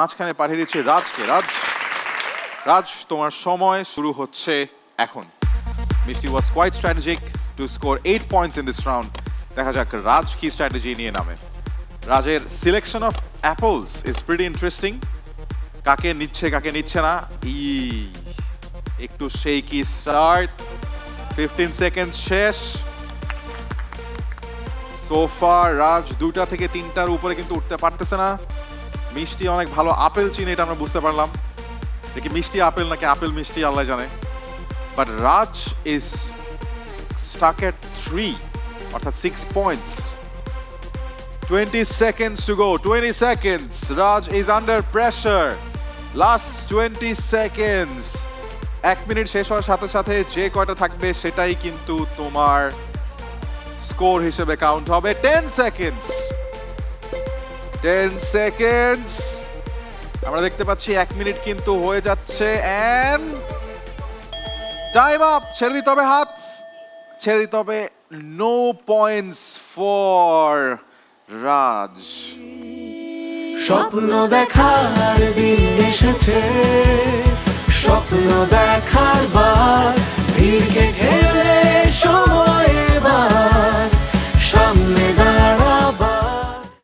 মাঝখানে পাঠিয়ে দিচ্ছে রাজকে। রাজ রাজ, তোমার সময় শুরু হচ্ছে এখন। Mishti was quite strategic to score eight points in this round দেখা যাক রাজ কি স্ট্র্যাটেজি নিয়ে নামে। রাজের selection of apples is pretty interesting কাকে নিচ্ছে কাকে নিচ্ছে না? ই একটু সেই কি স্টার্ট ফিফটিন সেকেন্ড শেষ সোফা রাজ দুটা থেকে তিনটার উপরে কিন্তু উঠতে পারতেছে না। মিষ্টি অনেক ভালো আপেল চিনি, এটা আমরা বুঝতে পারলাম। দেখি মিষ্টি আপেল নাকি আপেল মিষ্টি, আল্লাহ জানে। But Raj is stuck at three অর্থাৎ six points 20 seconds to go 20 seconds Raj is under pressure last 20 seconds এক মিনিট শেষ হওয়ার সাথে সাথে যে কয়টা থাকবে সেটাই কিন্তু তোমার স্কোর হিসেবে কাউন্ট হবে। 10 সেকেন্ডস 10 সেকেন্ডস আমরা দেখতে পাচ্ছি এক মিনিট কিন্তু হয়ে যাচ্ছে এন্ড টাইম আপ ছেড়ে দিতে হবে হাত। ছেড়ে দিতে হবে নো পয়েন্টস ফর রাজ স্বপ্ন দেখার দিন এসেছে। স্বপ্ন বার